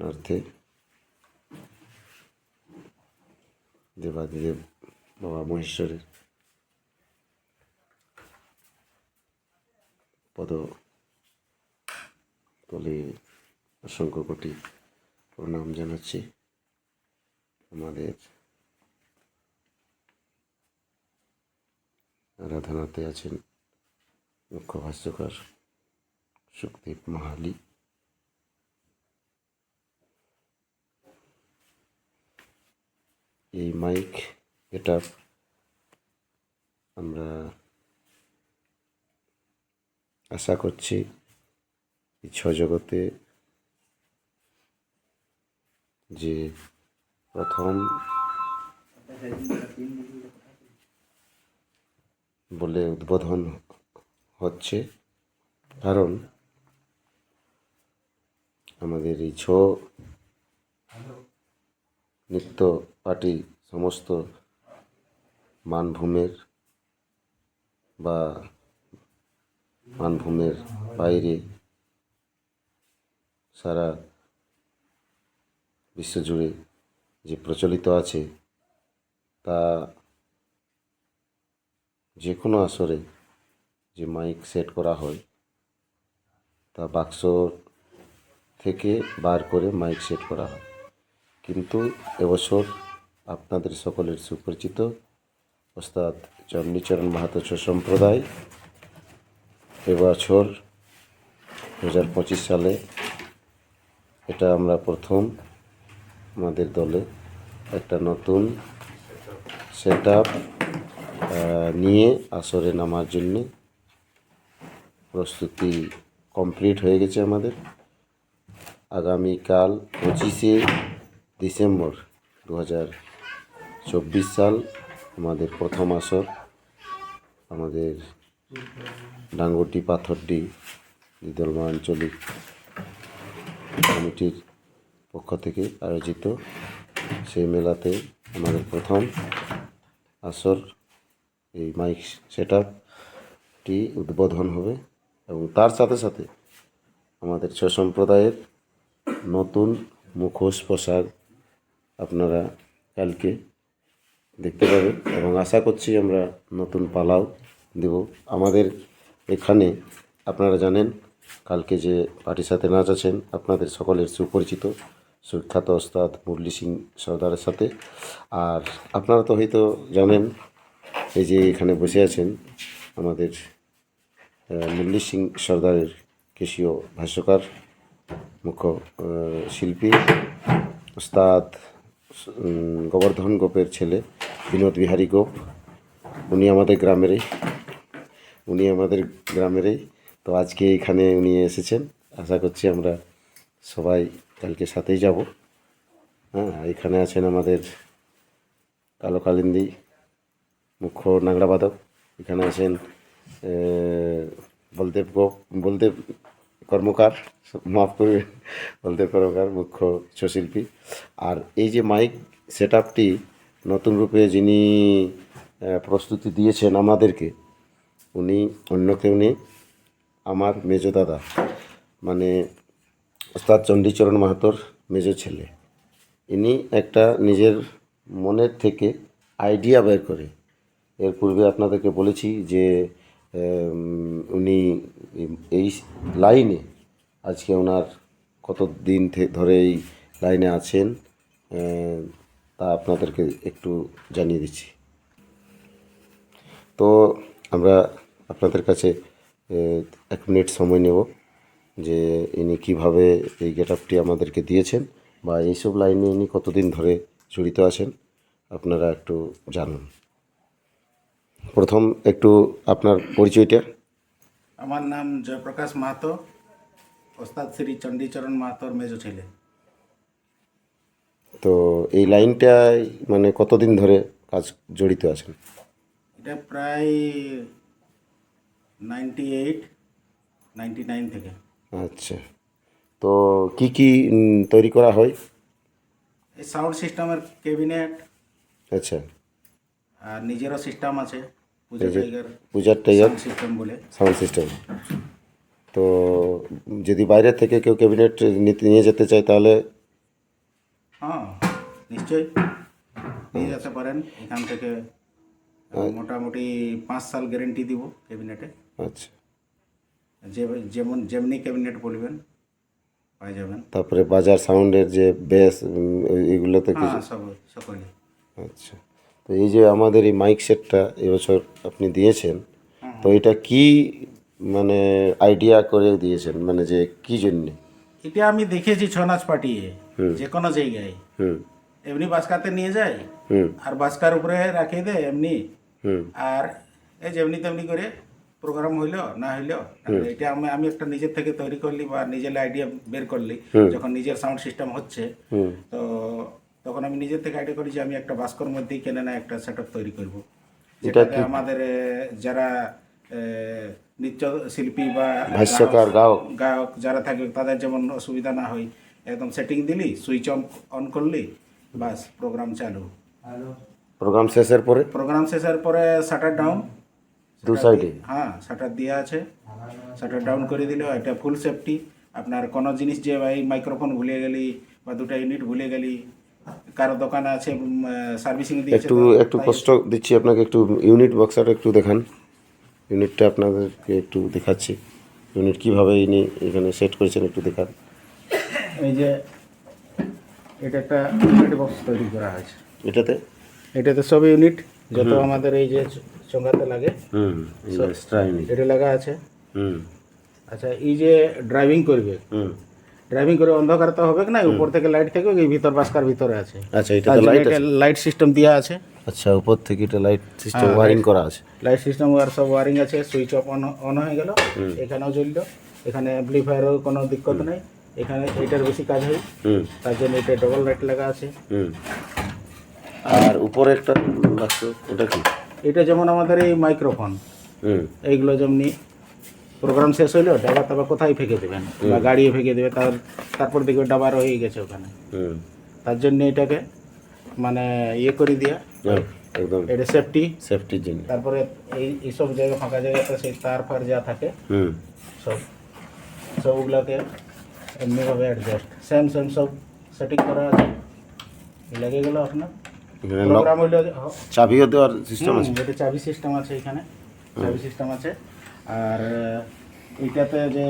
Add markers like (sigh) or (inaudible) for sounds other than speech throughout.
স্মরণার্থে দেবাদিদেব বাবা মহেশ্বরের পদ তলে অসংখ্য কোটি প্রণাম জানাচ্ছি আমাদের আরাধনাতে আছেন মুখ্য ভাষ্যকার সুখদেব মাহালি। এই মাইক এটা আমরা আশা করছি জগতে যে প্রথম বলে উদ্বোধন হচ্ছে, কারণ আমাদের এই ছ নৃত্য পার্টি সমস্ত মানভূমের বা মানভূমের বাইরে সারা বিশ্বজুড়ে যে প্রচলিত আছে, তা যে কোনো আসরে যে মাইক সেট করা হয়, তা বাক্স থেকে বার করে মাইক সেট করা হয়। কিন্তু এবছর আপনাদের সকলের সুপরিচিত ওস্তাদ চণ্ডীচরণ মাহাতো সম্প্রদায় এবছর দু হাজার পঁচিশ সালে এটা আমরা প্রথম আমাদের দলে একটা নতুন সেট নিয়ে আসরে নামার জন্য প্রস্তুতি কমপ্লিট হয়ে গেছে আমাদের। আগামীকাল পঁচিশে ডিসেম্বর দু চব্বিশ সাল আমাদের প্রথম আসর, আমাদের ডাঙ্গটি পাথরডি দিদলমা আঞ্চলিক কমিটির পক্ষ থেকে আয়োজিত। সেই মেলাতে আমাদের প্রথম আসর, এই মাইক সেট আপটি উদ্বোধন হবে এবং তার সাথে সাথে আমাদের সম্প্রদায়ের নতুন মুখোশ পোশাক আপনারা কালকে দেখতে পাবেন এবং আশা করছি আমরা নতুন পালাও দেব। আমাদের এখানে আপনারা জানেন, কালকে যে পার্টির সাথে নাচ আছেন, আপনাদের সকলের সুপরিচিত সুখ্যাত ওস্তাদ মুরলি সিং সর্দারের সাথে। আর আপনারা তো হয়তো জানেন, এই যে এখানে বসে আছেন আমাদের মুরলি সিং সর্দারের কেশীয় ভাষ্যকার মুখ্য শিল্পী, ওস্তাদ গোবর্ধন গোপের ছেলে, বিনোদ বিহারী গোপ। উনি আমাদের গ্রামেরই। উনি আমাদের গ্রামেরই। তো আজকে এখানে উনি এসেছেন। আশা করছি আমরা সবাই কালকে সাথেই যাব। হ্যাঁ এখানে আছেন আমাদের কালো কালিন্দি, মুখ্য নাগড়াবাদক এখানে আছেন বলদেব গোপ, বলদেব কর্মকার, মাফ করবেন বলতে কর্মকার মুখ্য শিল্পী আর এই যে মাইক সেট আপটি নতুন রূপে যিনি প্রস্তুতি দিয়েছেন আমাদেরকে, উনি অন্য কেউ নেই, আমার মেজ দাদা মানে ওস্তাদ চণ্ডীচরণ মাহাতোর মেজ ছেলে। ইনি একটা নিজের মনের থেকে আইডিয়া বের করে। এর পূর্বে আপনাদেরকে বলেছি যে উনি এই লাইনে আজকে ওনার কত দিন ধরে এই লাইনে আছেন তা আপনাদেরকে একটু জানিয়ে দিচ্ছি। তো আমরা আপনাদের কাছে এক মিনিট সময় নেব যে ইনি কীভাবে এই গেট আপটি আমাদেরকে দিয়েছেন বা এইসব লাইনে ইনি কতদিন ধরে জড়িত আছেন, আপনারা একটু জানুন। প্রথম একটু আপনার পরিচয়টা। আমার নাম জয়প্রকাশ মাহাতো ওস্তাদ শ্রী চণ্ডীচরণ মাহাতোর মেজো ছেলে। তো এই লাইনটায় মানে কতদিন ধরে কাজ জড়িত আছেন? এটা প্রায় নাইনটি এইট নাইনটি নাইন থেকে। আচ্ছা। তো কি কি তৈরি করা হয়? এই সাউন্ড সিস্টেমের ক্যাবিনেট আচ্ছা। আর নিজেরও সিস্টেম আছে। পূজা টাইগার পূজার টাইগার সিস্টেম বলে। সাউন্ড সিস্টেম তো যদি বাইরে থেকে কেউ ক্যাবিনেট নিতে নিয়ে যেতে চায় তাহলে? হ্যাঁ নিশ্চয়ই। নিয়ে যেতে পারেন। এখান থেকে মোটামুটি পাঁচ সাল গ্যারেন্টি দিব ক্যাবিনেটে আচ্ছা। যে যেমন যেমনি ক্যাবিনেট বলবেন পাই যাবেন। তারপরে বাজার সাউন্ডের যে বেস এগুলো তো কিছু? হ্যাঁ সব সকলে আচ্ছা। তো এই যে আমাদের এই মাইক সেটটা এবছর আপনি দিয়েছেন তো এটা কি মানে আইডিয়া করে দিয়েছেন? মানে যে কি জন্যে? এটা আমি দেখেছি ছনাচ নাচ পাঠিয়ে যে কোনো জায়গায়। হুম। এমনি বাসকাতে নিয়ে যায় হুম। আর বাসকার উপরে রাখিয়ে দেয় এমনি। আর এই যেমনি তেমনি করে প্রোগ্রাম হইল না হইল এটা আমি আমি একটা নিজের থেকে তৈরি করলি বা নিজের আইডিয়া বের করলি যখন নিজের সাউন্ড সিস্টেম হচ্ছে। তো তখন আমি নিজের থেকে আইডিয়া করি যে আমি একটা বাস্কর মধ্যেই কেনে না একটা সেট তৈরি করব। যেটাতে আমাদের যারা নৃত্য শিল্পী বা ভাষ্যকার গায়ক গায়ক। যারা থাকবে তাদের যেমন অসুবিধা না হয় একদম সেটিং দিলি সুইচ অন অন করলি বাস প্রোগ্রাম চালু। প্রোগ্রাম শেষের পরে? প্রোগ্রাম শেষের পরে শাটার ডাউন দু সাইডে হ্যাঁ শাটার দেওয়া আছে। শাটার ডাউন করে দিলে এটা ফুল সেফটি আপনার কোনো জিনিস যে ভাই মাইক্রোফোন ভুলে গেলি বা দুটো ইউনিট ভুলে গেলি কারও দোকানে আছে সার্ভিসিং দিয়েছে একটু একটু কষ্ট দিচ্ছি আপনাকে একটু ইউনিট বক্সাটা একটু দেখান। ইউনিটটা আপনাদেরকে একটু দেখাচ্ছি। ইউনিট কীভাবে ইনি এখানে সেট করেছেন একটু দেখান। এই যে এটা একটা ইউনিট বক্স তৈরি করা হয়েছে। এটাতে? এটাতে সব ইউনিট যত আমাদের এই যে চোঙ্গাতে লাগে হুম এটা লাগা আছে। হুম। আচ্ছা এই যে ড্রাইভিং করবে হুম। ড্রাইভিং করে অন্ধকার তো হবে না? উপর থেকে লাইট থাকবে এই ভিতর বাসকার ভিতরে আছে। আচ্ছা এটাতে লাইট লাইট সিস্টেম দেওয়া আছে। আচ্ছা উপর থেকে এটা লাইট সিস্টেম ওয়ারিং করা আছে। লাইট সিস্টেম আর সব ওয়ারিং আছে সুইচ অফ অন অন হয়ে গেল। এখানেও জ্বললো। এখানে অ্যাম্পলিফায়ারও কোনো দিক্কত নেই। এখানে এটার বেশি কাজ হয়। তার জন্য এটা ডবল লাইট লাগা আছে। হুম। আর উপরে একটা বাক্স ওটা কি? এটা যেমন আমাদের এই মাইক্রোফোন এইগুলো যেমনি প্রোগ্রাম শেষ হইল ডাবা তাবা কোথায় ফেঁকে দেবেন বা গাড়িয়ে ফেঁকে দেবে তার তারপর দেখবে ডাবা রয়ে গেছে ওখানে। তার জন্য এটাকে মানে ইয়ে করে দিয়া হ্যাঁ, একদম। এটা সেফটি সেফটির জন্য। তারপরে এই এইসব জায়গা ফাঁকা জায়গাতে সেই তার ফার যা থাকে হুম। সব সবগুলোকে এমনিভাবে অ্যাডজাস্ট সেম সেম সব সেটিং করা আছে। লেগে গেল আপনার। প্রোগ্রাম হইল চাবিও দেওয়ার সিস্টেম আছে। এটা চাবি সিস্টেম আছে এখানে। চাবি সিস্টেম আছে। আর এইটাতে যে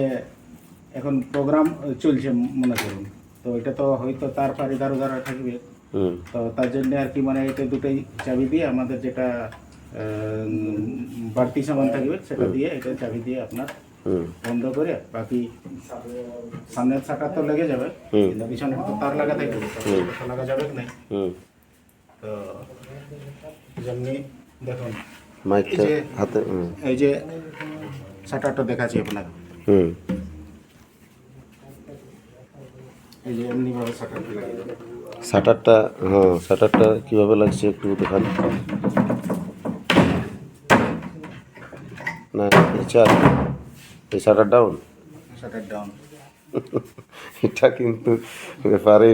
এখন প্রোগ্রাম চলছে মনে করুন। তো এটা তো হয়তো তার পার এধার ওধার থাকবে। তো তার জন্য আর কি মানে এটা দুটোই চাবি দিয়ে আমাদের যেটা বাড়তি সামান থাকবে সেটা দিয়ে এটা চাবি দিয়ে আপনার বন্ধ করে বাকি সামনের শাটার তো লেগে যাবে। হুম। কিন্তু পিছনে তো তার লাগা থাকবে। লাগা যাবে কি না হুম। তো যেমনি দেখুন মাইকটা হাতে এই যে শাটারটা দেখাচ্ছি আপনাকে। হুম। এই যে শাটারটা লাগিয়ে শাটারটা হ্যাঁ শাটারটা কীভাবে লাগছে একটু দেখান। না আচ্ছা এই শাটার ডাউন? Shutter down. (laughs) এটা কিন্তু গেছে।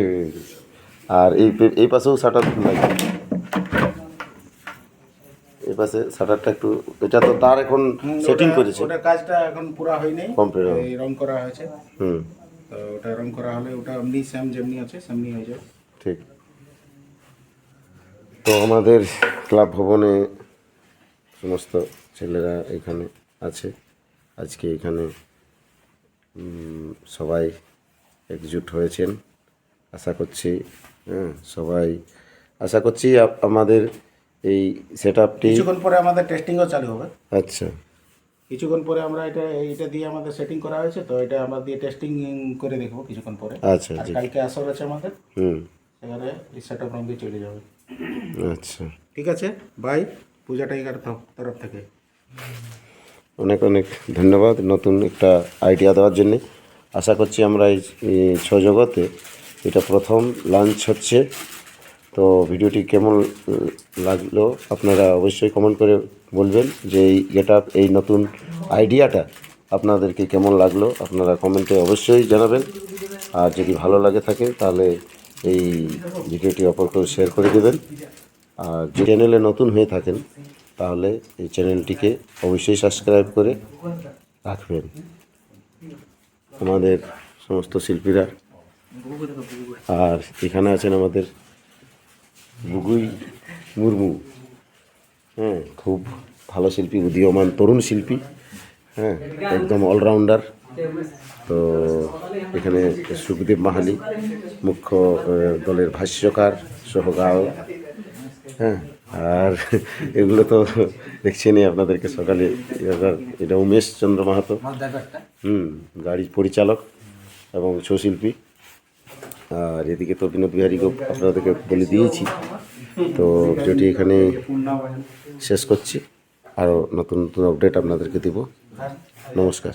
আর এই এই পাশেও শাটার এই পাশে শাটারটা একটু এটা তো তার এখন সেটিং করেছে। ওটার কাজটা এখন পুরো হয়নি। হবে। রং। করা হয়েছে। হুম। তো ওটা রং করা হলে ওটা এমনি সেম যেমনি আছে সেমনি হয়ে যাবে। ঠিক। তো আমাদের ক্লাব ভবনে সমস্ত ছেলেরা এখানে আছে। আজকে এখানে সবাই একজুট হয়েছেন। আশা করছি হ্যাঁ সবাই আশা করছি আমাদের এই সেট আপটি কিছুক্ষণ পরে আমাদের টেস্টিংও চালু হবে। আচ্ছা। কিছুক্ষণ পরে আমরা এটা এইটা দিয়ে আমাদের সেটিং করা হয়েছে তো এটা আমরা দিয়ে টেস্টিং করে দেখব কিছুক্ষণ পরে। আচ্ছা আর জি কালকে আসর আছে আমাদের। হুম। সেখানে এই সেট আপ রুম দিয়ে চলে যাবে। আচ্ছা। ঠিক আছে? বাই পূজা টাইগার তরফ থেকে। অনেক অনেক ধন্যবাদ নতুন একটা আইডিয়া দেওয়ার জন্যে। আশা করছি আমরা এই এই ছৌ জগতে এটা প্রথম লাঞ্চ হচ্ছে। তো ভিডিওটি কেমন লাগল আপনারা অবশ্যই কমেন্ট করে বলবেন যে এই গেট আপ এই নতুন আইডিয়াটা আপনাদেরকে কেমন লাগল, আপনারা কমেন্টে অবশ্যই জানাবেন। আর যদি ভালো লাগে থাকে, তাহলে এই ভিডিওটি অপর কেউ শেয়ার করে দেবেন। আর যে চ্যানেলে নতুন হয়ে থাকেন, তাহলে এই চ্যানেলটিকে অবশ্যই সাবস্ক্রাইব করে রাখবেন। আমাদের সমস্ত শিল্পীরা। আর এখানে আছেন আমাদের বুগুই মুর্মু। হ্যাঁ খুব ভালো শিল্পী উদীয়মান তরুণ শিল্পী। হ্যাঁ একদম অলরাউন্ডার তো এখানে সুখদেব মাহালি মুখ্য দলের ভাষ্যকার সহ গায়ক হ্যাঁ আর (laughs) এগুলো তো দেখছেনই আপনাদেরকে সকালে। এটা উমেশ চন্দ্র মাহাতো। হুম গাড়ির পরিচালক এবং ছৌশিল্পী আর এদিকে তো বিনোদ বিহারীকে আপনাদেরকে বলে দিয়েছি। তো ভিডিওটি এখানে শেষ করছি। আরও নতুন নতুন আপডেট আপনাদেরকে দেব। নমস্কার।